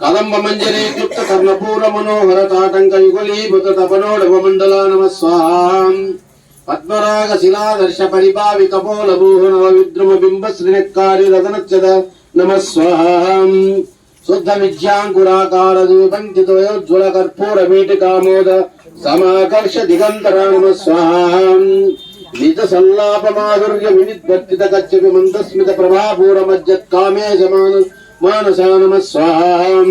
కదంబ మంజరే క్లుప్త కర్ణపూర మనోహర తాటంక యుగలీభృత తపనోడవ మండల నమ స్వాహం పద్మరాగ శిలాదర్శ పరిభావి కపోల మోహన విద్రుమ బింబ శ్రీనక్కారి రతనచ్చద నమ స్వాహం శుద్ధ విద్యాంకురాకార దూపంకితయోజ్వల కర్పూర వీటికామోద సమాకర్ష దిగంతర నమ స్వాహం నిజ సల్లాప మాధుర్య వినిద్వర్తిత కచ్చపి మందస్మిత ప్రభాపూర మజ్జత్ కామే సమాన మానసా నమ స్వాహం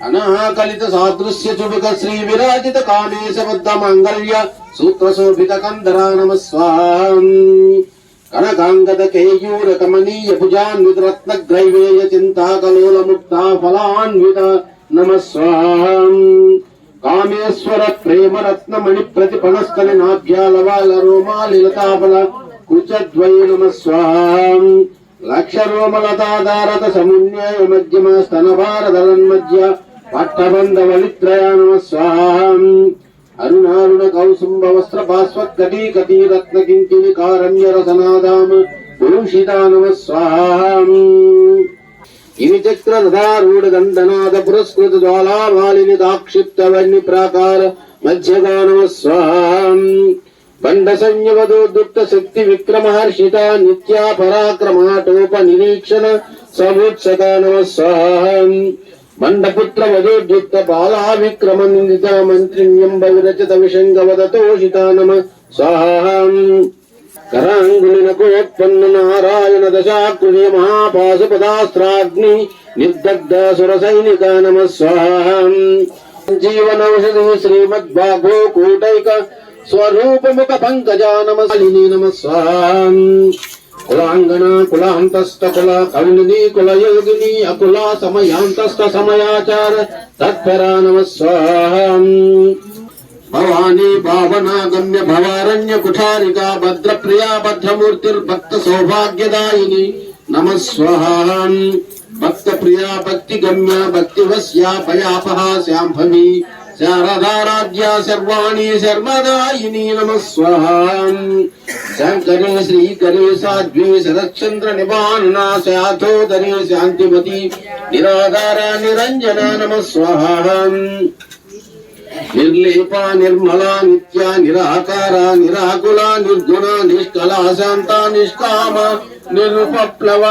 అనాకలిత సాదృశ్య చుడుక శ్రీ విరాజిత కామేశ మాంగళ్య సూత్రశోభిత సూత్ర శోభిత కందరా నమ స్వాహం కనకాంగద కేయూర కమనీయ భుజాన్విత రత్న గ్రైవేయ చింతాకలోల ముక్త ఫలాన్విత నమ స్వాహం కామేశ్వర ప్రేమ రత్న మణి ప్రతిపణస్థలి నాభ్యాలవాల రోమాలి లతాఫల కుచద్వయ నమ స్వాహం లక్ష రోమలతాదారత సమున్యాయ మధ్యమ స్తనభారదలన్మధ్య పట్టబంధ వలిత్రయ నమ స్వాహం అరుణారుణ కౌసుంభ వస్త్ర భాస్వత్కటీ కటీ రత్న కింకిణి కారణ్య రసనాదామ పురుషితా నమ స్వాహం ఇవి చక్ర రథారూఢ దండనాథ పురస్కృత జ్వాలా మాలిని దాక్షిప్త వన్య ప్రాకార మధ్యగా నమ స్వాహం బండ సంయవదోద్యుక్త శక్తి విక్రమహర్షిత నిత్యా పరాక్రమాటోప నిరీక్షణ సముత్సక నమస్వాహం మండపుత్ర వధోద్యుక్త బాలా విక్రమ నిందిత మంత్రిణ్యంబ విరచిత విషంగవదతోషిత నమ స్వాహం కరాంగులినకోత్పన్న నారాయణ దశాకృతి మహాపాశుపదాస్త్రాగ్ని నిర్దగ్ధ సుర సైనిక నమ స్వాహం జీవనౌషధి శ్రీమద్భాగో కూటైక స్వరూపముఖ పంకజా నమస్లిని నమ స్వాహం కులాంగన కులాంతస్థ కుల కౌలిని కుల యోగిని అకుల సమయాంతస్థ సమయాచార తత్పరా నమ స్వాహం భవానీ భావనాగమ్య భవారణ్య కుఠారిక భద్ర ప్రియా భద్రమూర్తిర్భక్త సౌభాగ్యదాయిని నమ స్వాహం భక్త ప్రియా భక్తి గమ్య భక్తి వస్యా భయాపహ శాంభవి శారదారాధ్యా సర్వాణి శర్మదాయిని నమ స్వాహం శంకరే శ్రీకరే సాధ్వే శరచంద్ర నివారణ శాథోదరే శాంతిమతి నిరాధార నిరంజన నమ స్వాహం నిర్లేప నిర్మల నిత్య నిరాకార నిరాకుల నిర్గుణ నిష్కళ శాంత నిష్కామ నిరుపప్లవ